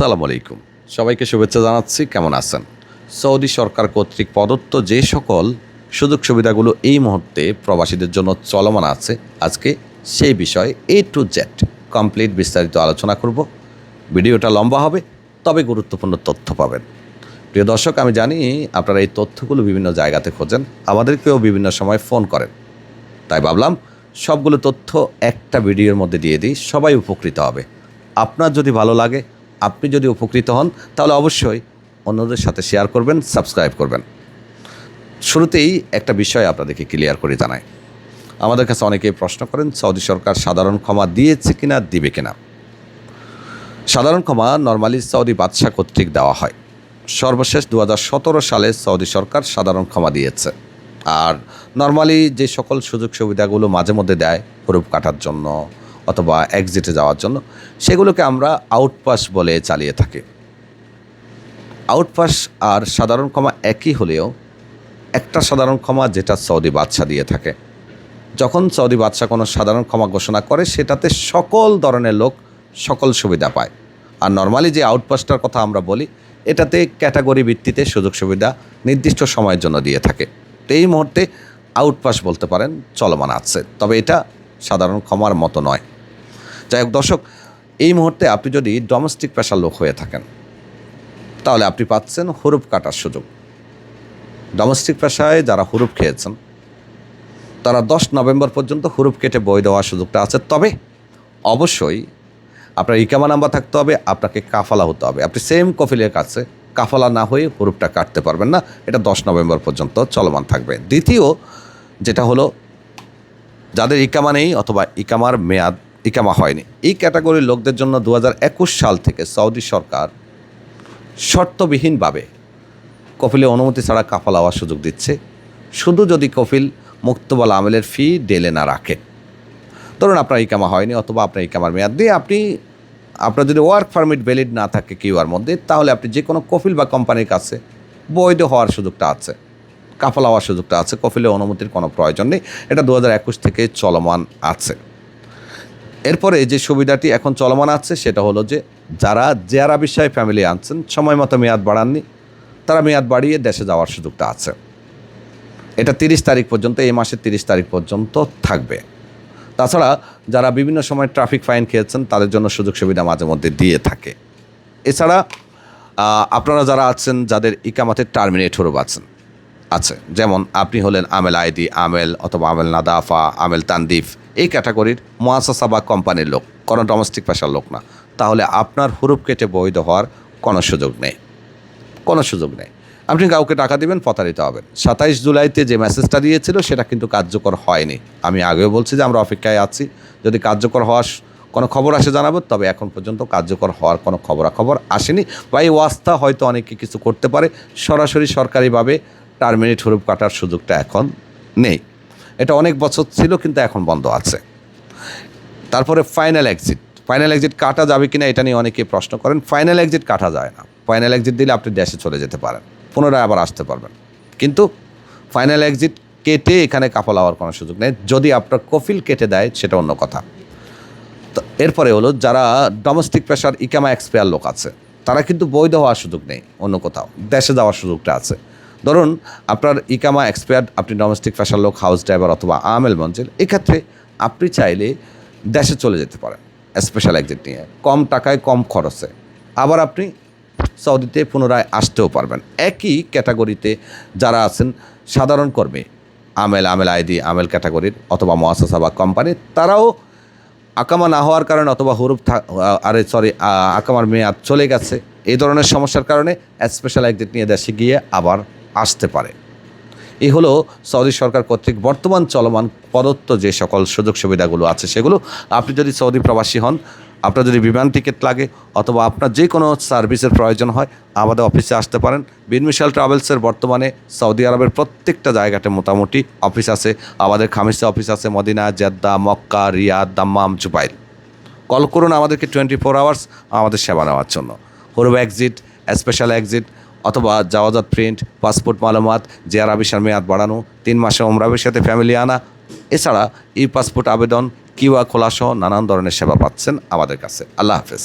আসসালামু আলাইকুম। সবাইকে শুভেচ্ছা জানাচ্ছি, কেমন আছেন? সৌদি সরকার কর্তৃক প্রদত্ত যে সকল সুযোগ সুবিধাগুলো এই মুহূর্তে প্রবাসীদের জন্য চলমান আছে, আজকে সেই বিষয়ে এ টু জেড কমপ্লিট বিস্তারিত আলোচনা করব। ভিডিওটা লম্বা হবে, তবে গুরুত্বপূর্ণ তথ্য পাবেন। প্রিয় দর্শক, আমি জানি আপনারা এই তথ্যগুলো বিভিন্ন জায়গাতে খোঁজেন, আমাদেরকেও বিভিন্ন সময় ফোন করেন। তাই ভাবলাম, সবগুলো তথ্য একটা ভিডিওর মধ্যে দিয়ে দিই, সবাই উপকৃত হবে। আপনার যদি ভালো লাগে আপনি যদি উপকৃত হন, তাহলে অবশ্যই অন্যদের সাথে শেয়ার করবেন সাবস্ক্রাইব করবেন। শুরুতেই একটা বিষয় আপনাদেরকে ক্লিয়ার করে জানাই। আমাদের কাছে অনেকেই প্রশ্ন করেন, সৌদি সরকার সাধারণ ক্ষমা দিয়েছে কিনা, দিবে কিনা? সাধারণ ক্ষমা নর্মালি সৌদি বাদশাহ কর্তৃক দেওয়া হয়। সর্বশেষ দু হাজার সতেরো সালে সৌদি সরকার সাধারণ ক্ষমা দিয়েছে। আর নর্মালি যে সকল সুযোগ সুবিধাগুলো মাঝে মধ্যে দেয় হরুপ কাটার জন্য অথবা এক্সিটে যাওয়ার জন্য। সেগুলোকে আমরা আউটপাস বলে চালিয়ে থাকি। আউটপাস আর সাধারণ ক্ষমা একই হলেও একটা সাধারণ ক্ষমা যেটা সৌদি বাদশাহ দিয়ে থাকে। যখন সৌদি বাদশাহ কোনো সাধারণ ক্ষমা ঘোষণা করে, সেটাতে সকল ধরনের লোক সকল সুবিধা পায়। আর নর্মালি যে আউটপাসটার কথা আমরা বলি, এটাতে ক্যাটাগরি ভিত্তিতে সুযোগ সুবিধা নির্দিষ্ট সময়ের জন্য দিয়ে থাকে। তো এই মুহূর্তে আউটপাস বলতে পারেন চলমান আছে। তবে এটা সাধারণ ক্ষমার মতো নয়। যাই হোক, দর্শক, এই মুহূর্তে আপনি যদি ডোমেস্টিক পেশার লোক হয়ে থাকেন, তাহলে আপনি পাচ্ছেন হরুপ কাটার সুযোগ। ডোমেস্টিক পেশায় যারা হুরুপ খেয়েছেন, তারা দশ নভেম্বর পর্যন্ত হুরুপ কেটে বই দেওয়ার সুযোগটা আছে। তবে অবশ্যই আপনার ইকামা নাম্বার থাকতে হবে, আপনাকে কাফালা হতে হবে। আপনি সেম কফিলের কাছে কাফালা না হয়ে হুরুপটা কাটতে পারবেন না। এটা দশ নভেম্বর পর্যন্ত চলমান থাকবে। দ্বিতীয় যেটা হলো, যাদের ইকামা নেই অথবা ইকামার মেয়াদ ইকামা হয়নি। এই ক্যাটাগরির লোকদের জন্য দু হাজার একুশ সাল থেকে সৌদি সরকার শর্তবিহীনভাবে কফিলে অনুমতি ছাড়া কাফাল হওয়ার সুযোগ দিচ্ছে। শুধু যদি কফিল মুক্তবল আমেলের ফি ডেলে না রাখে। ধরুন আপনার ইকামা হয়নি অথবা আপনার ইকামার মেয়াদ। দিয়ে আপনি, আপনার যদি ওয়ার্ক পারমিট ভ্যালিড না থাকে কিউআর মধ্যে, তাহলে আপনি যে কোনো কফিল বা কোম্পানির কাছে বৈধ হওয়ার সুযোগটা আছে। কাফাল হওয়ার সুযোগটা আছে। কফিলে অনুমতির কোনো প্রয়োজন নেই। এটা দু হাজার একুশ থেকে চলমান আছে। এরপরে যে সুবিধাটি এখন চলমান আছে, সেটা হলো যে যারা জেয়ারা বিষয়ে ফ্যামিলি আনছেন, সময় মতো মেয়াদ বাড়াননি, তারা মেয়াদ বাড়িয়ে দেশে যাওয়ার সুযোগটা আছে। এটা তিরিশ তারিখ পর্যন্ত, এই মাসের তিরিশ তারিখ পর্যন্ত থাকবে। তাছাড়া যারা বিভিন্ন সময় ট্রাফিক ফাইন খেয়েছেন, তাদের জন্য সুযোগ সুবিধা মাঝে মধ্যে দিয়ে থাকে। এছাড়া আপনারা যারা আছেন, যাদের ইকামাতে টার্মিনেট হরব আছেন আছে। যেমন আপনি হলেন আমেল আইডি, আমেল অথবা আমেল নাদাফা, আমেল তানদিফ, এই ক্যাটাগরির মহাসাসা বা কোম্পানির লোক, কোনো ডোমেস্টিক পেশার লোক না। তাহলে আপনার হুরুপ কেটে বৈধ হওয়ার কোনো সুযোগ নেই। কোনো সুযোগ নেই। আপনি কাউকে টাকা দিবেন, প্রতারিত হবেন। সাতাইশ জুলাইতে যে মেসেজটা দিয়েছিল, সেটা কিন্তু কার্যকর হয়নি। আমি আগেও বলছি যে আমরা অপেক্ষায় আছি। যদি কার্যকর হওয়ার কোনো খবর আসে জানাব, তবে এখন পর্যন্ত কার্যকর হওয়ার কোনো খবরাখবর আসেনি। বা এই ওয়াস্তা হয়তো অনেকে কিছু করতে পারে। সরাসরি সরকারিভাবে টার্মিনেট হরুপ কাটার সুযোগটা এখন নেই। এটা অনেক বছর ছিল কিন্তু এখন বন্ধ আছে। তারপরে ফাইনাল এক্সিট ফাইনাল এক্সিট কাটা যাবে কিনা এটা নিয়ে অনেকে প্রশ্ন করেন। ফাইনাল এক্সিট কাটা যায় না। ফাইনাল এক্সিট দিলে আপনি দেশে চলে যেতে পারেন। পুনরায় আবার আসতে পারবেন। কিন্তু ফাইনাল এক্সিট কেটে এখানে কাপল হওয়ার কোনো সুযোগ নেই। যদি আপনার কফিল কেটে দেয়, সেটা অন্য কথা। তো এরপরে হলো, যারা ডোমেস্টিক পেশার ইকামা এক্সপায়ার লোক আছে, তারা কিন্তু বৈধ হওয়ার সুযোগ নেই। অন্য কোথাও। দেশে যাওয়ার সুযোগটা আছে। ধরুন, আপনার ইকামা এক্সপায়ার্ড আপনি ডোমেস্টিক পেশার লোক হাউস ড্রাইভার অথবা আমেল মঞ্জিল এক্ষেত্রে আপনি চাইলে দেশে চলে যেতে পারেন স্পেশাল এক্সিট নিয়ে। কম টাকায়, কম খরচে। আবার আপনি সৌদিতে পুনরায় আসতেও পারবেন। একই ক্যাটাগরিতে যারা আছেন, সাধারণ কর্মী, আমেল আমেল আইডি আমেল ক্যাটাগরির অথবা মহাসাসা বা কোম্পানি তারাও আকামা না হওয়ার কারণে অথবা হুরুপ আরে সরি আকামার মেয়াদ চলে গেছে। এই ধরনের সমস্যার কারণে স্পেশাল এক্সিট নিয়ে দেশে গিয়ে আবার আসতে পারে। এই হলো সৌদি সরকার কর্তৃক বর্তমান চলমান প্রদত্ত যে সকল সুযোগ সুবিধাগুলো আছে সেগুলো। আপনি যদি সৌদি প্রবাসী হন, আপনার যদি বিমান টিকিট লাগে অথবা আপনার যে কোনো সার্ভিসের প্রয়োজন হয়, আমাদের অফিসে আসতে পারেন। বিনমিশাল ট্রাভেলসের বর্তমানে সৌদি আরবের প্রত্যেকটা জায়গাতে মোটামুটি অফিস আছে। আমাদের খামিসে অফিস আছে Medina, Jeddah, Mecca, Riyadh, Dammam Jubail call করুন আমাদেরকে টোয়েন্টি ফোর আওয়ার্স আমাদের সেবা নেওয়ার জন্য। হরুব এক্সিট, স্পেশাল এক্সিট অথবা জাওয়াজাত প্রিন্ট, পাসপোর্ট মালুমাত, জেয়ার আবিসার মেয়াদ বাড়ানো, তিন মাসে ওমরাবের সাথে ফ্যামিলি আনা। এছাড়া ই পাসপোর্ট আবেদন কিউআর খোলাসহ নানান ধরনের সেবা পাচ্ছেন আমাদের কাছে। আল্লাহ হাফেজ।